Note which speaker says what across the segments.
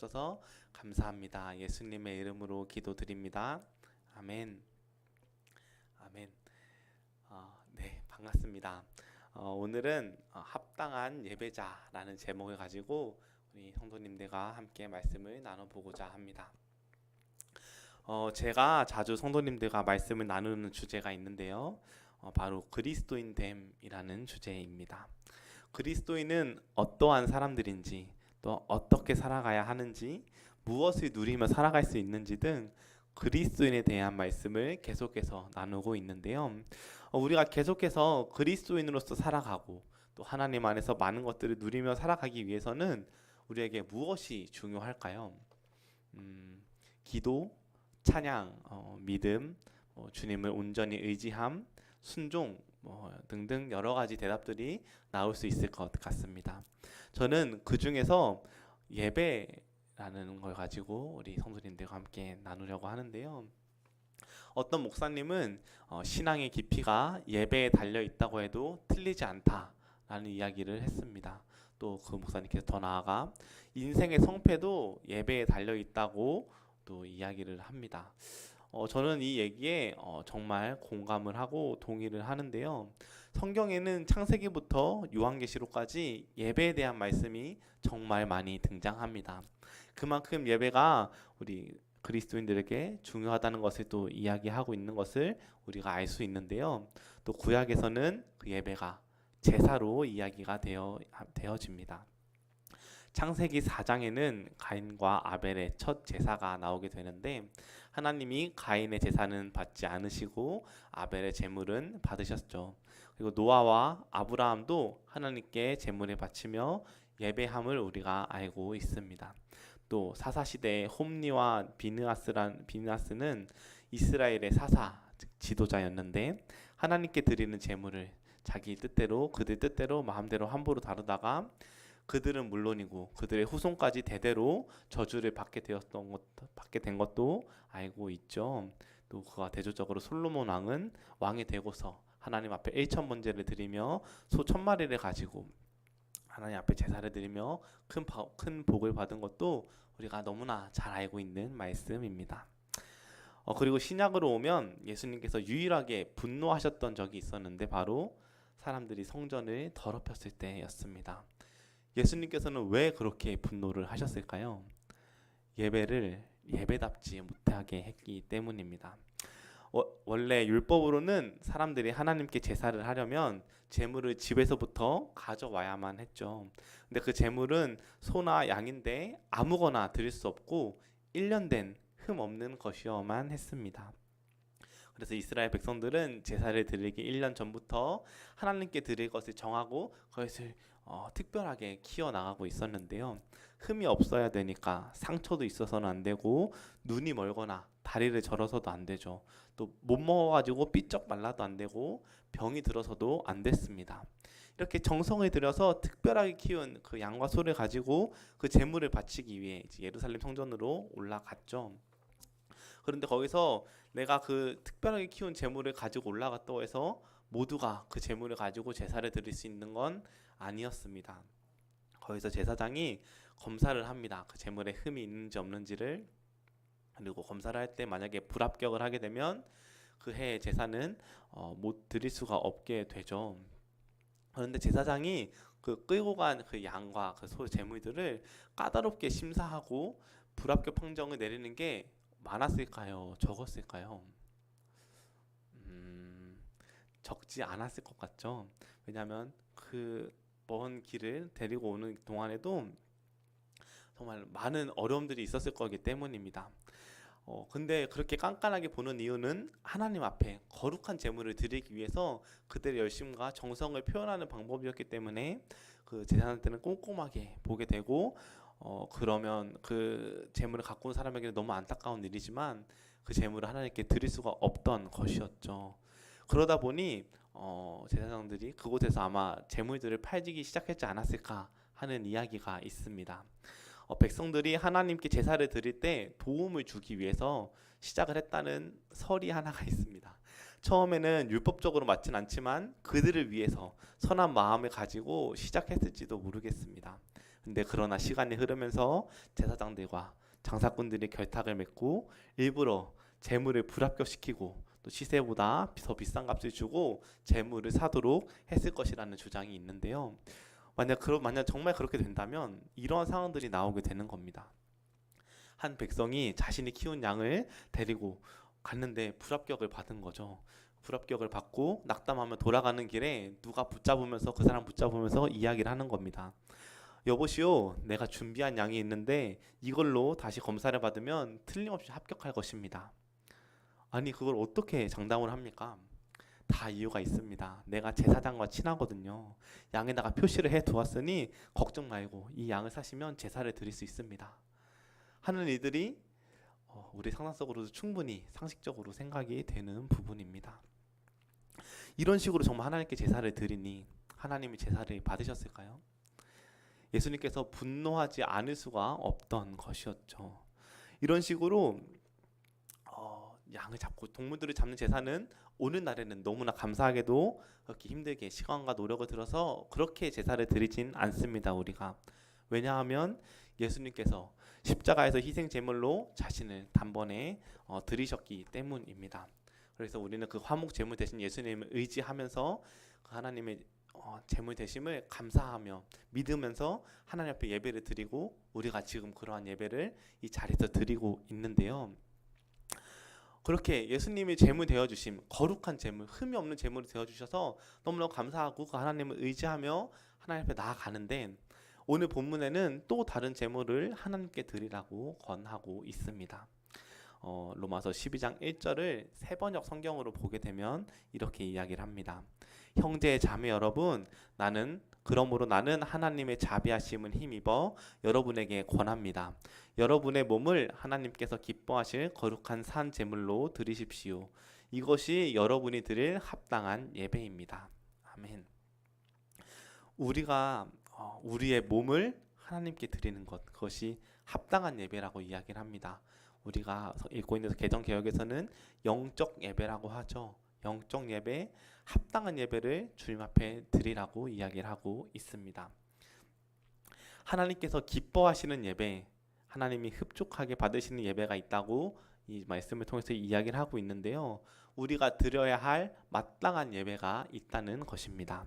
Speaker 1: 주옵소서 감사합니다. 예수님의 이름으로 기도드립니다. 아멘. 아멘. 어, 네, 반갑습니다. 어, 오늘은 어, 합당한 예배자라는 제목을 가지고 우리 성도님들과 함께 말씀을 나눠보고자 합니다. 어, 제가 자주 성도님들과 말씀을 나누는 주제가 있는데요. 어, 바로 그리스도인 됨이라는 주제입니다. 그리스도인은 어떠한 사람들인지 또 어떻게 살아가야 하는지 무엇을 누리며 살아갈 수 있는지 등 그리스도인에 대한 말씀을 계속해서 나누고 있는데요. 어, 우리가 계속해서 그리스도인으로서 살아가고 또 하나님 안에서 많은 것들을 누리며 살아가기 위해서는 우리에게 무엇이 중요할까요? 음, 기도, 찬양, 어, 믿음, 어, 주님을 온전히 의지함, 순종 뭐 등등 여러 가지 대답들이 나올 수 있을 것 같습니다. 저는 그 중에서 예배라는 걸 가지고 우리 성도님들과 함께 나누려고 하는데요. 어떤 목사님은 어, 신앙의 깊이가 예배에 달려 있다고 해도 틀리지 않다라는 이야기를 했습니다. 또 그 목사님께서 더 나아가 인생의 성패도 예배에 달려 있다고 또 이야기를 합니다. 어, 저는 이 얘기에 어, 정말 공감을 하고 동의를 하는데요. 성경에는 창세기부터 요한계시록까지 예배에 대한 말씀이 정말 많이 등장합니다. 그만큼 예배가 우리 그리스도인들에게 중요하다는 것을 또 이야기하고 있는 것을 우리가 알 수 있는데요. 또 구약에서는 그 예배가 제사로 이야기가 되어 되어집니다. 창세기 4장에는 가인과 아벨의 첫 제사가 나오게 되는데 하나님이 가인의 제사는 받지 않으시고 아벨의 제물은 받으셨죠. 그리고 노아와 아브라함도 하나님께 제물을 바치며 예배함을 우리가 알고 있습니다. 또 사사 시대의 홈니와 비느하스란 비느하스는 이스라엘의 사사 즉 지도자였는데 하나님께 드리는 제물을 자기 뜻대로 그들 뜻대로 마음대로 함부로 다루다가 그들은 물론이고 그들의 후손까지 대대로 저주를 받게 되었던 것 받게 된 것도 알고 있죠. 또 그가 대조적으로 솔로몬 왕은 왕이 되고서 하나님 앞에 일천 번제를 드리며 소 천 마리를 가지고 하나님 앞에 제사를 드리며 큰, 바, 큰 복을 받은 것도 우리가 너무나 잘 알고 있는 말씀입니다. 어, 그리고 신약으로 오면 예수님께서 유일하게 분노하셨던 적이 있었는데 바로 사람들이 성전을 더럽혔을 때였습니다. 예수님께서는 왜 그렇게 분노를 하셨을까요? 예배를 예배답지 못하게 했기 때문입니다. 어, 원래 율법으로는 사람들이 하나님께 제사를 하려면 제물을 집에서부터 가져와야만 했죠. 근데 그 제물은 소나 양인데 아무거나 드릴 수 없고 1년 된 흠 없는 것이어만 했습니다. 그래서 이스라엘 백성들은 제사를 드리기 1년 전부터 하나님께 드릴 것을 정하고 그것을 어, 특별하게 키워 나가고 있었는데요. 흠이 없어야 되니까 상처도 있어서는 안 되고 눈이 멀거나 다리를 절어서도 안 되죠. 또 못 먹어가지고 삐쩍 말라도 안 되고 병이 들어서도 안 됐습니다. 이렇게 정성을 들여서 특별하게 키운 그 양과 소를 가지고 그 제물을 바치기 위해 예루살렘 성전으로 올라갔죠. 그런데 거기서 내가 그 특별하게 키운 제물을 가지고 올라갔다고 해서 모두가 그 제물을 가지고 제사를 드릴 수 있는 건 아니었습니다. 거기서 제사장이 검사를 합니다. 그 제물에 흠이 있는지 없는지를 그리고 검사를 할 때 만약에 불합격을 하게 되면 그 해의 제사는 어, 못 드릴 수가 없게 되죠. 그런데 제사장이 그 끌고 간 그 양과 그소 제물들을 까다롭게 심사하고 불합격 판정을 내리는 게 많았을까요? 적었을까요? 음, 적지 않았을 것 같죠. 왜냐하면 그 먼 길을 데리고 오는 동안에도 정말 많은 어려움들이 있었을 거기 때문입니다. 어, 근데 그렇게 깐깐하게 보는 이유는 하나님 앞에 거룩한 제물을 드리기 위해서 그들의 열심과 정성을 표현하는 방법이었기 때문에 그 제사장 때는 꼼꼼하게 보게 되고 어, 그러면 그 재물을 갖고 온 사람에게는 너무 안타까운 일이지만 그 재물을 하나님께 드릴 수가 없던 것이었죠. 그러다 보니 어, 제사장들이 그곳에서 아마 재물들을 팔지기 시작했지 않았을까 하는 이야기가 있습니다. 어, 백성들이 하나님께 제사를 드릴 때 도움을 주기 위해서 시작을 했다는 설이 하나가 있습니다. 처음에는 율법적으로 맞진 않지만 그들을 위해서 선한 마음을 가지고 시작했을지도 모르겠습니다. 근데 그러나 시간이 흐르면서 제사장들과 장사꾼들이 결탁을 맺고 일부러 재물을 불합격시키고 또 시세보다 더 비싼 값을 주고 재물을 사도록 했을 것이라는 주장이 있는데요. 만약 그러 만약 정말 그렇게 된다면 이러한 상황들이 나오게 되는 겁니다. 한 백성이 자신이 키운 양을 데리고 갔는데 불합격을 받은 거죠. 불합격을 받고 낙담하며 돌아가는 길에 누가 붙잡으면서 그 사람 붙잡으면서 이야기를 하는 겁니다. 여보시오, 내가 준비한 양이 있는데 이걸로 다시 검사를 받으면 틀림없이 합격할 것입니다. 아니 그걸 어떻게 장담을 합니까? 다 이유가 있습니다. 내가 제사장과 친하거든요. 양에다가 표시를 해 두었으니 걱정 말고 이 양을 사시면 제사를 드릴 수 있습니다. 하는 이들이 어, 우리 상상 속으로도 충분히 상식적으로 생각이 되는 부분입니다. 이런 식으로 정말 하나님께 제사를 드리니 하나님이 제사를 받으셨을까요? 예수님께서 분노하지 않을 수가 없던 것이었죠. 이런 식으로 어, 양을 잡고 동물들을 잡는 제사는 오는 날에는 너무나 감사하게도 그렇게 힘들게 시간과 노력을 들어서 그렇게 제사를 드리진 않습니다. 우리가 왜냐하면 예수님께서 십자가에서 희생 제물로 자신을 단번에 어, 드리셨기 때문입니다. 그래서 우리는 그 화목 제물 대신 예수님을 의지하면서 그 하나님의 어, 제물 대심을 감사하며 믿으면서 하나님 앞에 예배를 드리고 우리가 지금 그러한 예배를 이 자리에서 드리고 있는데요. 그렇게 예수님이 제물 되어 주심 거룩한 제물 흠이 없는 제물이 되어 주셔서 너무나 감사하고 그 하나님을 의지하며 하나님 앞에 나아가는데 오늘 본문에는 또 다른 제물을 하나님께 드리라고 권하고 있습니다. 어, 로마서 12장 1절을 세 번역 성경으로 보게 되면 이렇게 이야기를 합니다. 형제 자매 여러분 나는 그러므로 나는 하나님의 자비하심을 힘입어 여러분에게 권합니다. 여러분의 몸을 하나님께서 기뻐하실 거룩한 산 제물로 드리십시오. 이것이 여러분이 드릴 합당한 예배입니다. 아멘. 우리가 어, 우리의 몸을 하나님께 드리는 것 그것이 합당한 예배라고 이야기를 합니다. 우리가 읽고 있는 개정 개혁에서는 영적 예배라고 하죠. 영적 예배, 합당한 예배를 주님 앞에 드리라고 이야기를 하고 있습니다. 하나님께서 기뻐하시는 예배, 하나님이 흡족하게 받으시는 예배가 있다고 이 말씀을 통해서 이야기를 하고 있는데요. 우리가 드려야 할 마땅한 예배가 있다는 것입니다.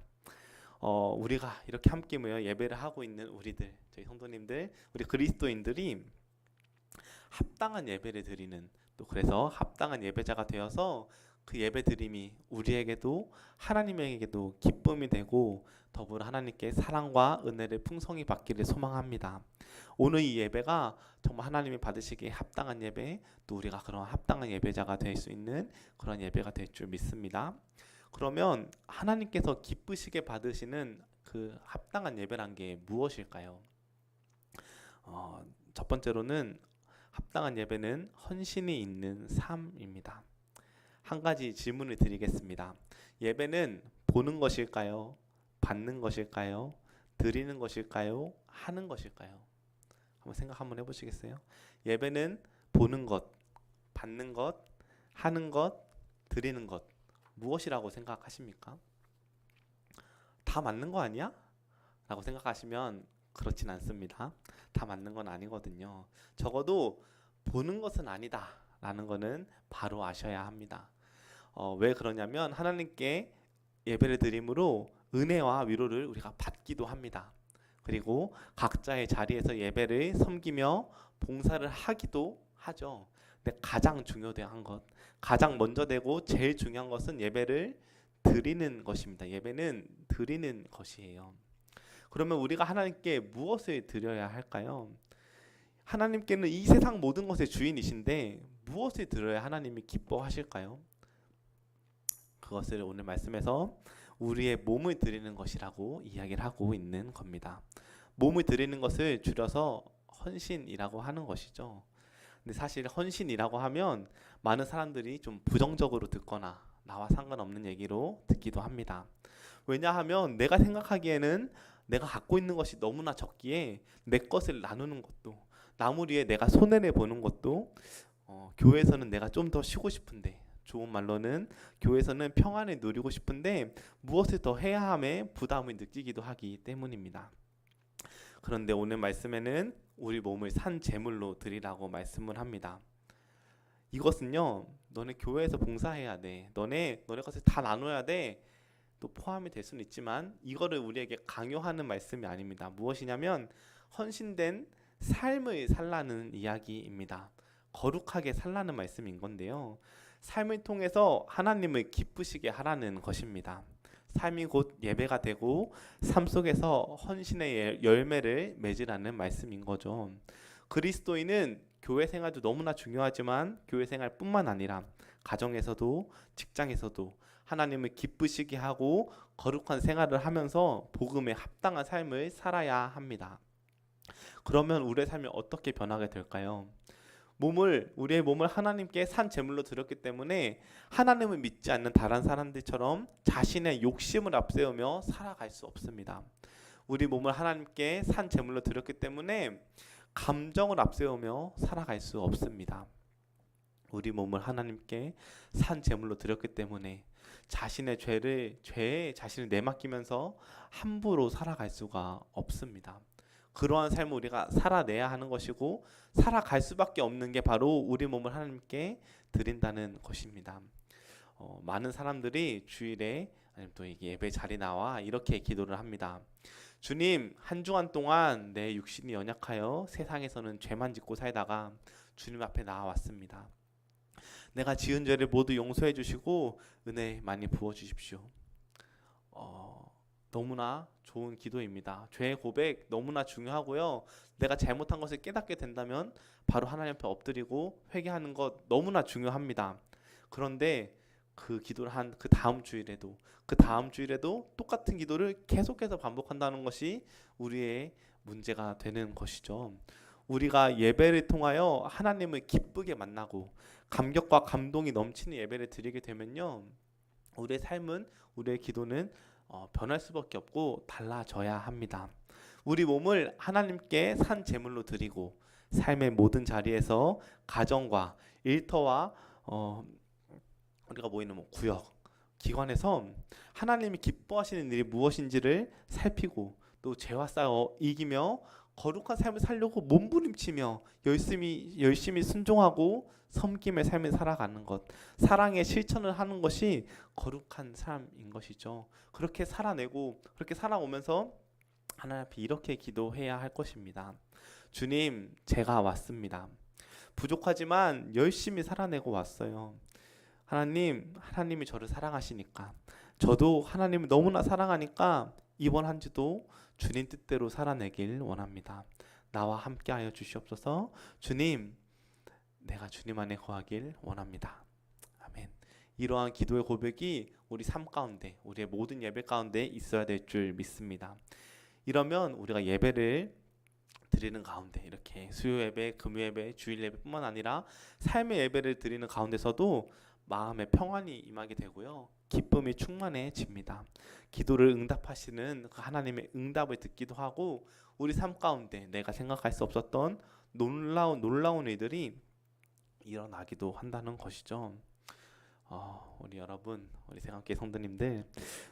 Speaker 1: 어, 우리가 이렇게 함께 모여 예배를 하고 있는 우리들, 저희 성도님들, 우리 그리스도인들이 합당한 예배를 드리는 또 그래서 합당한 예배자가 되어서 그 예배 드림이 우리에게도 하나님에게도 기쁨이 되고 더불어 하나님께 사랑과 은혜를 풍성히 받기를 소망합니다. 오늘 이 예배가 정말 하나님이 받으시기에 합당한 예배, 또 우리가 그런 합당한 예배자가 될 수 있는 그런 예배가 될 줄 믿습니다. 그러면 하나님께서 기쁘시게 받으시는 그 합당한 예배란 게 무엇일까요? 어, 첫 번째로는 합당한 예배는 헌신이 있는 삶입니다. 한 가지 질문을 드리겠습니다. 예배는 보는 것일까요? 받는 것일까요? 드리는 것일까요? 하는 것일까요? 한번 생각 한번 해보시겠어요? 예배는 보는 것, 받는 것, 하는 것, 드리는 것 무엇이라고 생각하십니까? 다 맞는 거 아니야? 라고 생각하시면 그렇진 않습니다. 다 맞는 건 아니거든요. 적어도 보는 것은 아니다. 라는 거는 바로 아셔야 합니다. 어, 왜 그러냐면 하나님께 예배를 드림으로 은혜와 위로를 우리가 받기도 합니다. 그리고 각자의 자리에서 예배를 섬기며 봉사를 하기도 하죠. 근데 가장 중요한 것, 가장 먼저 되고 제일 중요한 것은 예배를 드리는 것입니다. 예배는 드리는 것이에요. 그러면 우리가 하나님께 무엇을 드려야 할까요? 하나님께는 이 세상 모든 것의 주인이신데 무엇을 드려야 하나님이 기뻐하실까요? 그것을 오늘 말씀에서 우리의 몸을 드리는 것이라고 이야기를 하고 있는 겁니다. 몸을 드리는 것을 줄여서 헌신이라고 하는 것이죠. 근데 사실 헌신이라고 하면 많은 사람들이 좀 부정적으로 듣거나 나와 상관없는 얘기로 듣기도 합니다. 왜냐하면 내가 생각하기에는 내가 갖고 있는 것이 너무나 적기에 내 것을 나누는 것도 나무리에 내가 손해를 보는 것도 어, 교회에서는 내가 좀 더 쉬고 싶은데 좋은 말로는 교회에서는 평안을 누리고 싶은데 무엇을 더 해야 함에 부담을 느끼기도 하기 때문입니다. 그런데 오늘 말씀에는 우리 몸을 산 제물로 드리라고 말씀을 합니다. 이것은요, 너네 교회에서 봉사해야 돼. 너네 너네 것을 다 나눠야 돼. 또 포함이 될 수는 있지만 이거를 우리에게 강요하는 말씀이 아닙니다. 무엇이냐면 헌신된 삶을 살라는 이야기입니다. 거룩하게 살라는 말씀인 건데요. 삶을 통해서 하나님을 기쁘시게 하라는 것입니다. 삶이 곧 예배가 되고 삶 속에서 헌신의 예- 열매를 맺으라는 말씀인 거죠. 그리스도인은 교회 생활도 너무나 중요하지만 교회 생활뿐만 아니라 가정에서도 직장에서도 하나님을 기쁘시게 하고 거룩한 생활을 하면서 복음에 합당한 삶을 살아야 합니다. 그러면 우리의 삶이 어떻게 변하게 될까요? 몸을 우리의 몸을 하나님께 산 제물로 드렸기 때문에 하나님을 믿지 않는 다른 사람들처럼 자신의 욕심을 앞세우며 살아갈 수 없습니다. 우리 몸을 하나님께 산 제물로 드렸기 때문에 감정을 앞세우며 살아갈 수 없습니다. 우리 몸을 하나님께 산 제물로 드렸기 때문에 자신의 죄를 죄에 자신을 내맡기면서 함부로 살아갈 수가 없습니다. 그러한 삶을 우리가 살아내야 하는 것이고 살아갈 수밖에 없는 게 바로 우리 몸을 하나님께 드린다는 것입니다. 어, 많은 사람들이 주일에 아니면 또 예배 자리 나와 이렇게 기도를 합니다. 주님 한 주간 동안 내 육신이 연약하여 세상에서는 죄만 짓고 살다가 주님 앞에 나와왔습니다. 내가 지은 죄를 모두 용서해 주시고 은혜 많이 부어 주십시오. 어, 너무나 좋은 기도입니다. 죄의 고백 너무나 중요하고요. 내가 잘못한 것을 깨닫게 된다면 바로 하나님 앞에 엎드리고 회개하는 것 너무나 중요합니다. 그런데 그 기도를 한 그 다음 주일에도 그 다음 주일에도 똑같은 기도를 계속해서 반복한다는 것이 우리의 문제가 되는 것이죠. 우리가 예배를 통하여 하나님을 기쁘게 만나고 감격과 감동이 넘치는 예배를 드리게 되면요. 우리의 삶은 우리의 기도는 어, 변할 수밖에 없고 달라져야 합니다. 우리 몸을 하나님께 산 제물로 드리고 삶의 모든 자리에서 가정과 일터와 어, 우리가 모이는 뭐 구역, 기관에서 하나님이 기뻐하시는 일이 무엇인지를 살피고 또 죄와 싸워 이기며 거룩한 삶을 살려고 몸부림치며 열심히 열심히 순종하고 섬김의 삶을 살아가는 것, 사랑의 실천을 하는 것이 거룩한 삶인 것이죠. 그렇게 살아내고 그렇게 살아오면서 하나님 앞에 이렇게 기도해야 할 것입니다. 주님, 제가 왔습니다. 부족하지만 열심히 살아내고 왔어요. 하나님, 하나님이 저를 사랑하시니까 저도 하나님을 너무나 사랑하니까 이번 한 주도 주님 뜻대로 살아내길 원합니다. 나와 함께하여 주시옵소서. 주님, 내가 주님 안에 거하길 원합니다. 아멘. 이러한 기도의 고백이 우리 삶 가운데, 우리의 모든 예배 가운데 있어야 될 줄 믿습니다. 이러면 우리가 예배를 드리는 가운데 이렇게 수요 예배, 금요 예배, 주일 예배뿐만 아니라 삶의 예배를 드리는 가운데서도 마음의 평안이 임하게 되고요. 기쁨이 충만해집니다. 기도를 응답하시는 그 하나님의 응답을 듣기도 하고 우리 삶 가운데 내가 생각할 수 없었던 놀라운 놀라운 일들이 일어나기도 한다는 것이죠. 어, 우리 여러분, 우리 생각계 성도님들,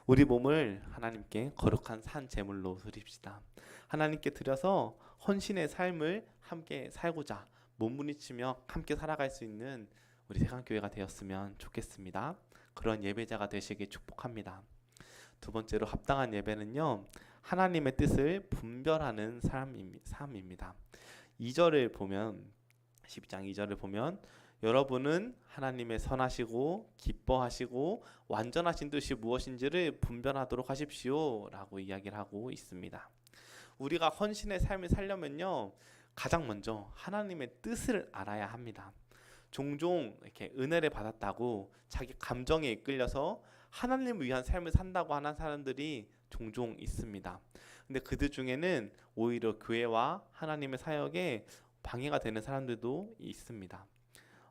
Speaker 1: 우리 몸을 하나님께 거룩한 산 제물로 드립시다. 하나님께 드려서 헌신의 삶을 함께 살고자 몸부림치며 함께 살아갈 수 있는 우리 세강교회가 되었으면 좋겠습니다. 그런 예배자가 되시길 축복합니다. 두 번째로 합당한 예배는요. 하나님의 뜻을 분별하는 삶입니다. 2절을 보면 12장 2절을 보면 여러분은 하나님의 선하시고 기뻐하시고 완전하신 뜻이 무엇인지를 분별하도록 하십시오라고 이야기를 하고 있습니다. 우리가 헌신의 삶을 살려면요. 가장 먼저 하나님의 뜻을 알아야 합니다. 종종 이렇게 은혜를 받았다고 자기 감정에 이끌려서 하나님을 위한 삶을 산다고 하는 사람들이 종종 있습니다. 근데 그들 중에는 오히려 교회와 하나님의 사역에 방해가 되는 사람들도 있습니다.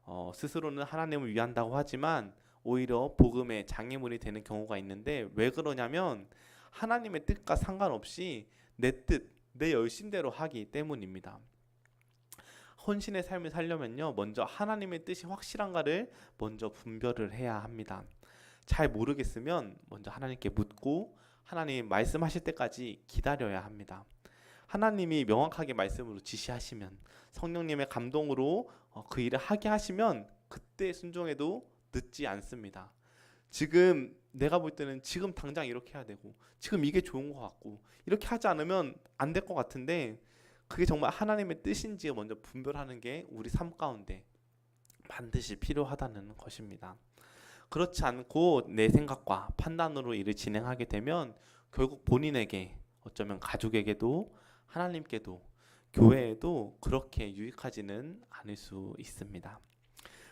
Speaker 1: 어, 스스로는 하나님을 위한다고 하지만 오히려 복음의 장애물이 되는 경우가 있는데 왜 그러냐면 하나님의 뜻과 상관없이 내 뜻, 내 열심대로 하기 때문입니다. 헌신의 삶을 살려면요, 먼저 하나님의 뜻이 확실한가를 먼저 분별을 해야 합니다. 잘 모르겠으면 먼저 하나님께 묻고 하나님 말씀하실 때까지 기다려야 합니다. 하나님이 명확하게 말씀으로 지시하시면 성령님의 감동으로 어, 그 일을 하게 하시면 그때 순종해도 늦지 않습니다. 지금 내가 볼 때는 지금 당장 이렇게 해야 되고 지금 이게 좋은 것 같고 이렇게 하지 않으면 안 될 것 같은데 그게 정말 하나님의 뜻인지 먼저 분별하는 게 우리 삶 가운데 반드시 필요하다는 것입니다. 그렇지 않고 내 생각과 판단으로 일을 진행하게 되면 결국 본인에게 어쩌면 가족에게도 하나님께도 교회에도 그렇게 유익하지는 않을 수 있습니다.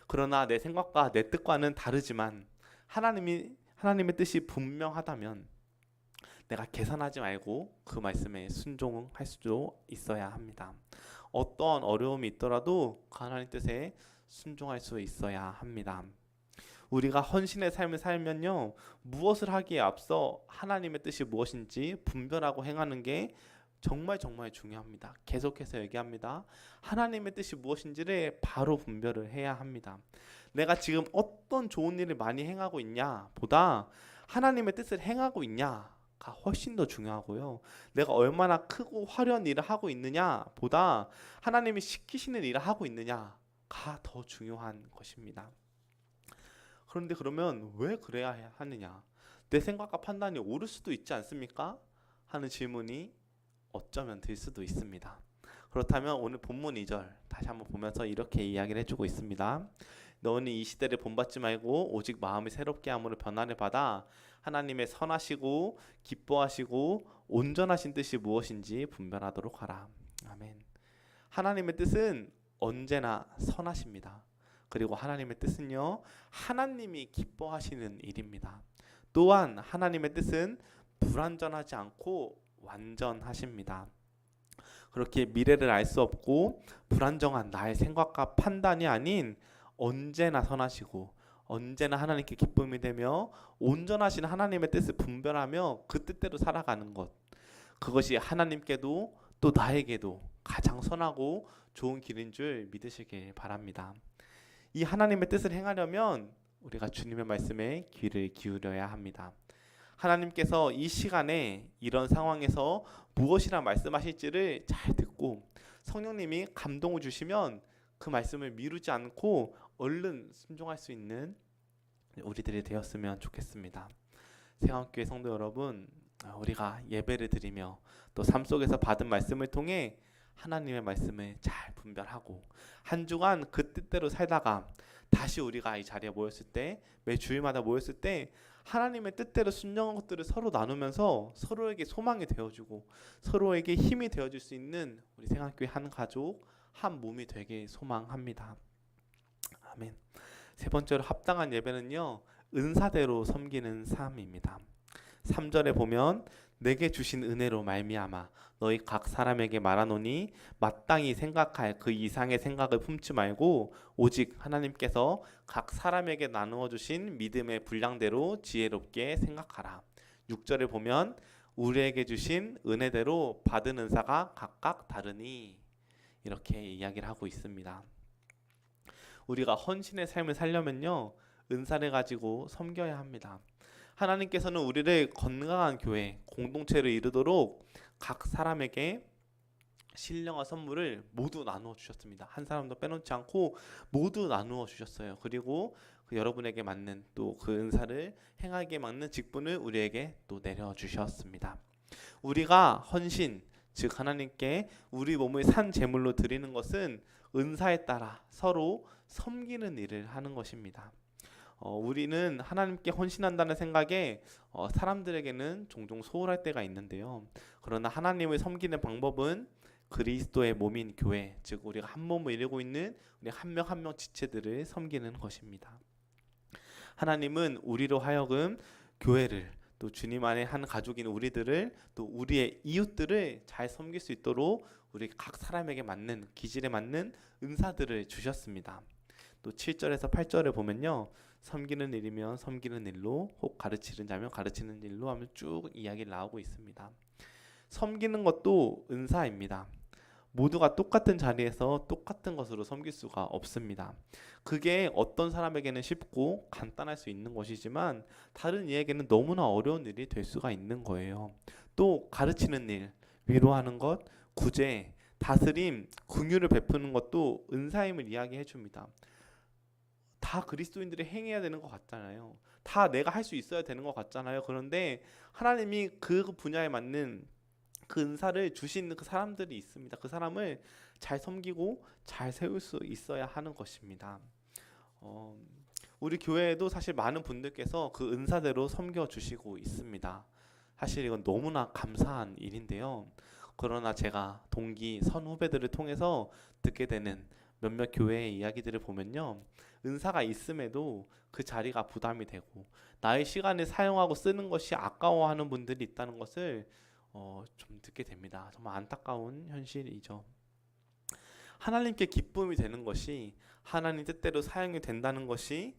Speaker 1: 그러나 내 생각과 내 뜻과는 다르지만 하나님이 하나님의 뜻이 분명하다면 내가 계산하지 말고 그 말씀에 순종할 수도 있어야 합니다. 어떤 어려움이 있더라도 그 하나님 뜻에 순종할 수 있어야 합니다. 우리가 헌신의 삶을 살면요 무엇을 하기에 앞서 하나님의 뜻이 무엇인지 분별하고 행하는 게 정말 정말 중요합니다. 계속해서 얘기합니다. 하나님의 뜻이 무엇인지를 바로 분별을 해야 합니다. 내가 지금 어떤 좋은 일을 많이 행하고 있냐 보다 하나님의 뜻을 행하고 있냐 가 훨씬 더 중요하고요. 내가 얼마나 크고 화려한 일을 하고 있느냐 보다 하나님이 시키시는 일을 하고 있느냐가 더 중요한 것입니다. 그런데 그러면 왜 그래야 하느냐? 내 생각과 판단이 옳을 수도 있지 않습니까? 하는 질문이 어쩌면 들 수도 있습니다. 그렇다면 오늘 본문 2절 다시 한번 보면서 이렇게 이야기를 해주고 있습니다. 너는 이 시대를 본받지 말고 오직 마음이 새롭게 함으로 변화를 받아 하나님의 선하시고 기뻐하시고 온전하신 뜻이 무엇인지 분별하도록 하라. 아멘. 하나님의 뜻은 언제나 선하십니다. 그리고 하나님의 뜻은요, 하나님이 기뻐하시는 일입니다. 또한 하나님의 뜻은 불완전하지 않고 완전하십니다. 그렇게 미래를 알 수 없고 불안정한 나의 생각과 판단이 아닌 언제나 선하시고 언제나 하나님께 기쁨이 되며 온전하신 하나님의 뜻을 분별하며 그 뜻대로 살아가는 것 그것이 하나님께도 또 나에게도 가장 선하고 좋은 길인 줄 믿으시길 바랍니다. 이 하나님의 뜻을 행하려면 우리가 주님의 말씀에 귀를 기울여야 합니다. 하나님께서 이 시간에 이런 상황에서 무엇이라 말씀하실지를 잘 듣고 성령님이 감동을 주시면 그 말씀을 미루지 않고 얼른 순종할 수 있는 우리들이 되었으면 좋겠습니다. 세왕교회 성도 여러분, 우리가 예배를 드리며 또 삶 속에서 받은 말씀을 통해 하나님의 말씀을 잘 분별하고 한 주간 그 뜻대로 살다가 다시 우리가 이 자리에 모였을 때 매 주일마다 모였을 때 하나님의 뜻대로 순종한 것들을 서로 나누면서 서로에게 소망이 되어주고 서로에게 힘이 되어줄 수 있는 우리 생활교회 한 가족 한 몸이 되게 소망합니다. 아멘. 세 번째로 합당한 예배는요 은사대로 섬기는 삶입니다. 3절에 보면 내게 주신 은혜로 말미암아 너희 각 사람에게 말하노니 마땅히 생각할 그 이상의 생각을 품지 말고 오직 하나님께서 각 사람에게 나누어 주신 믿음의 분량대로 지혜롭게 생각하라. 6절에 보면 우리에게 주신 은혜대로 받은 은사가 각각 다르니 이렇게 이야기를 하고 있습니다. 우리가 헌신의 삶을 살려면요 은사를 가지고 섬겨야 합니다. 하나님께서는 우리를 건강한 교회 공동체를 이루도록 각 사람에게 신령한 선물을 모두 나누어 주셨습니다. 한 사람도 빼놓지 않고 모두 나누어 주셨어요. 그리고 그 여러분에게 맞는 또 그 은사를 행하게 맞는 직분을 우리에게 또 내려 주셨습니다. 우리가 헌신 즉 하나님께 우리 몸을 산 제물로 드리는 것은 은사에 따라 서로 섬기는 일을 하는 것입니다. 어, 우리는 하나님께 헌신한다는 생각에 어, 사람들에게는 종종 소홀할 때가 있는데요. 그러나 하나님을 섬기는 방법은 그리스도의 몸인 교회, 즉 우리가 한 몸을 이루고 있는 우리 한 명 한 명 지체들을 섬기는 것입니다. 하나님은 우리로 하여금 교회를 또 주님 안에 한 가족인 우리들을 또 우리의 이웃들을 잘 섬길 수 있도록 우리 각 사람에게 맞는 기질에 맞는 은사들을 주셨습니다. 또 7절에서 8절을 보면요. 섬기는 일이면 섬기는 일로 혹 가르치는 자면 가르치는 일로 하면 쭉 이야기를 나오고 있습니다. 섬기는 것도 은사입니다. 모두가 똑같은 자리에서 똑같은 것으로 섬길 수가 없습니다. 그게 어떤 사람에게는 쉽고 간단할 수 있는 것이지만 다른 이에게는 너무나 어려운 일이 될 수가 있는 거예요. 또 가르치는 일, 위로하는 것, 구제, 다스림, 긍휼을 베푸는 것도 은사임을 이야기해 줍니다. 다 그리스도인들이 행해야 되는 것 같잖아요. 다 내가 할 수 있어야 되는 것 같잖아요. 그런데 하나님이 그 분야에 맞는 그 은사를 주신 그 사람들이 있습니다. 그 사람을 잘 섬기고 잘 세울 수 있어야 하는 것입니다. 어, 우리 교회에도 사실 많은 분들께서 그 은사대로 섬겨 주시고 있습니다. 사실 이건 너무나 감사한 일인데요. 그러나 제가 동기 선 후배들을 통해서 듣게 되는 몇몇 교회의 이야기들을 보면요. 은사가 있음에도 그 자리가 부담이 되고 나의 시간을 사용하고 쓰는 것이 아까워하는 분들이 있다는 것을 어, 좀 듣게 됩니다. 정말 안타까운 현실이죠. 하나님께 기쁨이 되는 것이 하나님 뜻대로 사용이 된다는 것이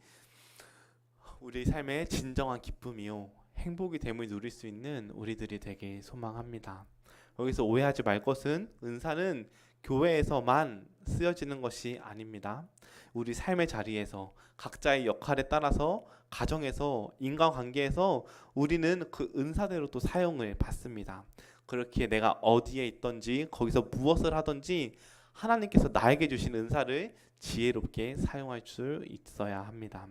Speaker 1: 우리 삶의 진정한 기쁨이요 행복이 됨을 누릴 수 있는 우리들이 되게 소망합니다. 여기서 오해하지 말 것은 은사는 교회에서만 쓰여지는 것이 아닙니다. 우리 삶의 자리에서 각자의 역할에 따라서 가정에서 인간관계에서 우리는 그 은사대로 또 사용을 받습니다. 그렇기에 내가 어디에 있던지 거기서 무엇을 하든지 하나님께서 나에게 주신 은사를 지혜롭게 사용할 수 있어야 합니다.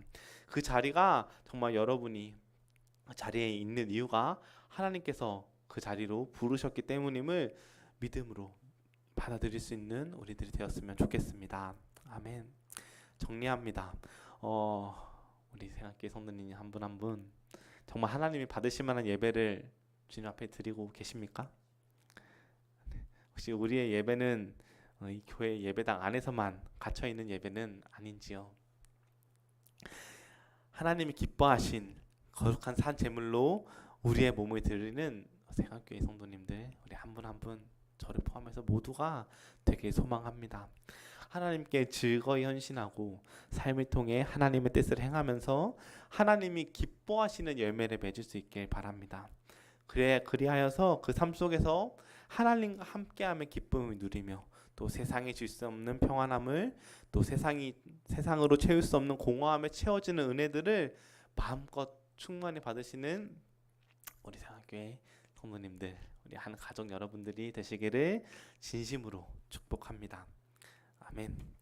Speaker 1: 그 자리가 정말 여러분이 그 자리에 있는 이유가 하나님께서 그 자리로 부르셨기 때문임을 믿음으로 받아들일 수 있는 우리들이 되었으면 좋겠습니다. 아멘. 정리합니다. 어, 우리 생각계 성도님 한 분 한 분 정말 하나님이 받으실 만한 예배를 주님 앞에 드리고 계십니까? 혹시 우리의 예배는 어, 이 교회 예배당 안에서만 갇혀 있는 예배는 아닌지요? 하나님이 기뻐하신 거룩한 산 제물로 우리의 몸을 드리는 생각교회 성도님들 우리 한 분 한 분 저를 포함해서 모두가 되게 소망합니다. 하나님께 즐거이 헌신하고 삶을 통해 하나님의 뜻을 행하면서 하나님이 기뻐하시는 열매를 맺을 수 있길 바랍니다. 그래 그리하여서 그 삶 속에서 하나님과 함께함의 기쁨을 누리며 또 세상이 줄 수 없는 평안함을 또 세상이 세상으로 채울 수 없는 공허함에 채워지는 은혜들을 마음껏 충만히 받으시는 우리 상학교회 성도님들, 우리 한 가족 여러분들이 되시기를 진심으로 축복합니다. 아멘.